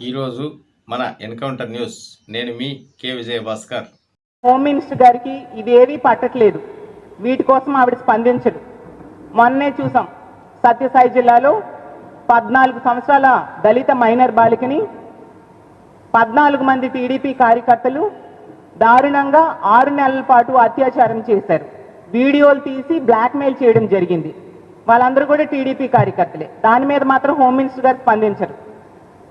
ఈరోజు మన encounter news. నేను మీ కె. విజయభాస్కర్. హోమ్ మినిస్టర్ గారికి ఇవేవీ పట్టట్లేదు. వీటి కోసం ఆవిడ స్పందించదు. మొన్నే చూసాం. సత్యసాయి జిల్లాలో పద్నాలుగు సంవత్సరాల దళిత మైనర్ బాలికని పద్నాలుగు మంది టీడీపీ కార్యకర్తలు దారుణంగా ఆరు నెలల పాటు అత్యాచారం చేశారు. వీడియోలు తీసి బ్లాక్మెయిల్ చేయడం జరిగింది. వాళ్ళందరూ కూడా టీడీపీ కార్యకర్తలే. దాని మీద మాత్రం హోమ్ మినిస్టర్ గారు స్పందించరు.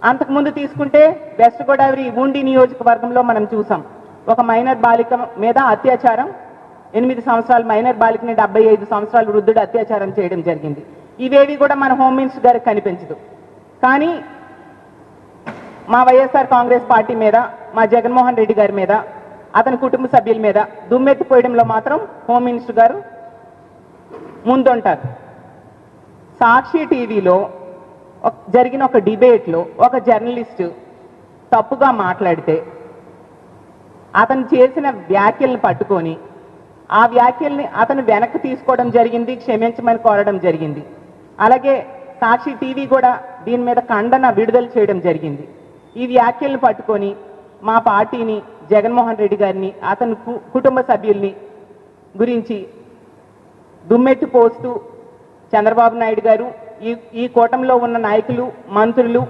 అంతకుముందు తీసుకుంటే వెస్ట్ గోదావరి ఉండి నియోజకవర్గంలో మనం చూసాం. ఒక మైనర్ బాలిక మీద అత్యాచారం ఎనిమిది సంవత్సరాల మైనర్ బాలికని డెబ్బై ఐదు సంవత్సరాల వృద్ధుడు అత్యాచారం చేయడం జరిగింది. ఇవేవి కూడా మన హోమ్ మినిస్టర్ గారికి కనిపించదు. కానీ మా వైఎస్ఆర్ కాంగ్రెస్ పార్టీ మీద మా జగన్మోహన్ రెడ్డి గారి మీద అతని కుటుంబ సభ్యుల మీద దుమ్మెత్తిపోయడంలో మాత్రం హోమ్ మినిస్టర్ గారు ముందుంటారు. సాక్షి టీవీలో జరిగిన ఒక డిబేట్లో ఒక జర్నలిస్టు తప్పుగా మాట్లాడితే అతను చేసిన వ్యాఖ్యల్ని పట్టుకొని ఆ వ్యాఖ్యల్ని అతను వెనక్కి తీసుకోవడం జరిగింది క్షమించమని కోరడం జరిగింది. అలాగే సాక్షి టీవీ కూడా దీని మీద ఖండన విడుదల చేయడం జరిగింది. ఈ వ్యాఖ్యల్ని పట్టుకొని మా పార్టీని జగన్మోహన్ రెడ్డి గారిని అతని కు- కుటుంబ సభ్యుల్ని గురించి దుమ్మెత్తి పోస్తూ చంద్రబాబు నాయుడు గారు ఈ ఈ కూటమిలో ఉన్న నాయకులు మంత్రులు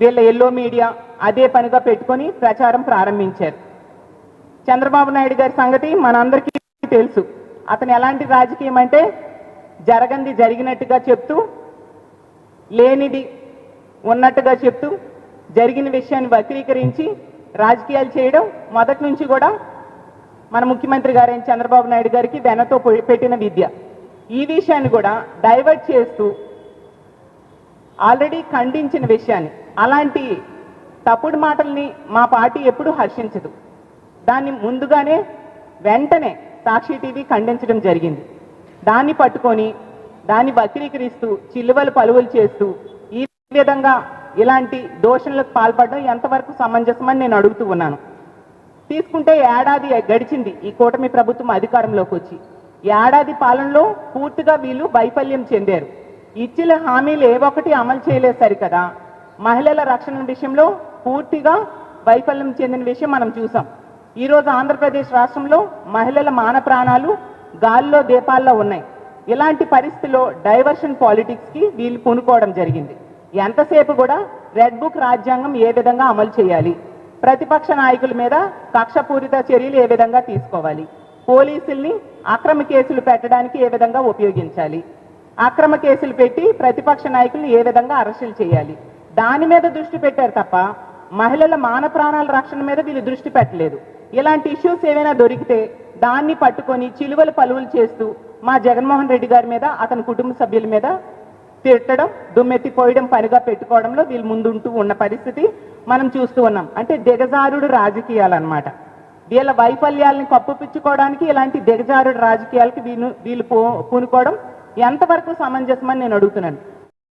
వీళ్ళ ఎల్లో మీడియా అదే పనిగా పెట్టుకొని ప్రచారం ప్రారంభించారు. చంద్రబాబు నాయుడు గారి సంగతి మనందరికీ తెలుసు. అతను ఎలాంటి రాజకీయం అంటే జరగంది జరిగినట్టుగా చెప్తూ లేనిది ఉన్నట్టుగా చెప్తూ జరిగిన విషయాన్ని వక్రీకరించి రాజకీయాలు చేయడం మొదటి నుంచి కూడా మన ముఖ్యమంత్రి గారైన చంద్రబాబు నాయుడు గారికి వెనతో పెట్టిన విద్య. ఈ విషయాన్ని కూడా డైవర్ట్ చేస్తూ ఆల్రెడీ ఖండించిన విషయాన్ని. అలాంటి తప్పుడు మాటల్ని మా పార్టీ ఎప్పుడూ హర్షించదు. దాన్ని ముందుగానే వెంటనే సాక్షి టీవీ ఖండించడం జరిగింది. దాన్ని పట్టుకొని దాన్ని వక్రీకరిస్తూ చిల్లువలు పలువులు చేస్తూ ఈ విధంగా ఇలాంటి దోషణలకు పాల్పడడం ఎంతవరకు సమంజసమని నేను అడుగుతూ ఉన్నాను. తీసుకుంటే ఏడాది గడిచింది ఈ కూటమి ప్రభుత్వం అధికారంలోకి వచ్చి. ఏడాది పాలనలో పూర్తిగా వీళ్ళు వైఫల్యం చెందారు. ఇచ్చిన హామీలు ఏ ఒక్కటి అమలు చేయలేదు సరికదా. మహిళల రక్షణ విషయంలో పూర్తిగా వైఫల్యం చెందిన విషయం మనం చూసాం. ఈరోజు ఆంధ్రప్రదేశ్ రాష్ట్రంలో మహిళల మాన ప్రాణాలు గాల్లో దీపాల్లో ఉన్నాయి. ఇలాంటి పరిస్థితిలో డైవర్షన్ పాలిటిక్స్కి వీళ్ళు పూనుకోవడం జరిగింది. ఎంతసేపు కూడా రెడ్ బుక్ రాజ్యాంగం ఏ విధంగా అమలు చేయాలి? ప్రతిపక్ష నాయకుల మీద కక్షపూరిత చర్యలు ఏ విధంగా తీసుకోవాలి? పోలీసుల్ని అక్రమ కేసులు పెట్టడానికి ఏ విధంగా ఉపయోగించాలి? అక్రమ కేసులు పెట్టి ప్రతిపక్ష నాయకుల్ని ఏ విధంగా అరెస్టులు చేయాలి? దాని మీద దృష్టి పెట్టారు తప్ప మహిళల మాన ప్రాణాల రక్షణ మీద వీళ్ళు దృష్టి పెట్టలేదు. ఇలాంటి ఇష్యూస్ ఏవైనా దొరికితే దాన్ని పట్టుకొని చిలువలు పలువులు చేస్తూ మా జగన్మోహన్ రెడ్డి గారి మీద అతని కుటుంబ సభ్యుల మీద తిట్టడం దుమ్మెత్తిపోయడం పనిగా పెట్టుకోవడంలో వీళ్ళు ముందుంటూ ఉన్న పరిస్థితి మనం చూస్తూ ఉన్నాం. అంటే దిగజారుడు రాజకీయాలన్నమాట. వీళ్ళ వైఫల్యాలని కప్పుపిచ్చుకోవడానికి ఇలాంటి దిగజారుడు రాజకీయాలకి వీళ్ళు వీళ్ళు పూనుకోవడం ఎంతవరకు సమంజసమని నేను అడుగుతున్నాను.